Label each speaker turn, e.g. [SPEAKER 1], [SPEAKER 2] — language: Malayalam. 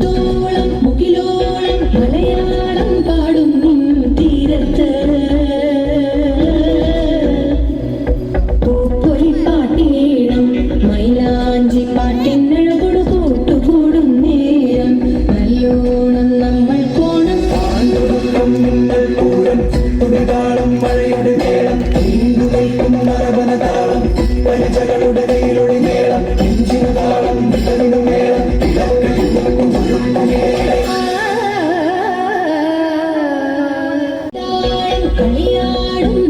[SPEAKER 1] മുത്തോളം മുകിലോളം മലയാളം പാടും തീരത്ത്. പൂപ്പൊലി പാട്ടിനീണം മൈലാഞ്ചി പാട്ടിനഴകൊടു കൂട്ടുകൂടും നേരം. നല്ലോണം നമ്മൾ കോണം
[SPEAKER 2] പാണ്ടുപൊക്കം നിങ്ങൾ പൂരം. തുടിതാളം മഴയുടെ വേളം നീണ്ടു നിൽക്കും മരവന താളം
[SPEAKER 1] விளையாடும்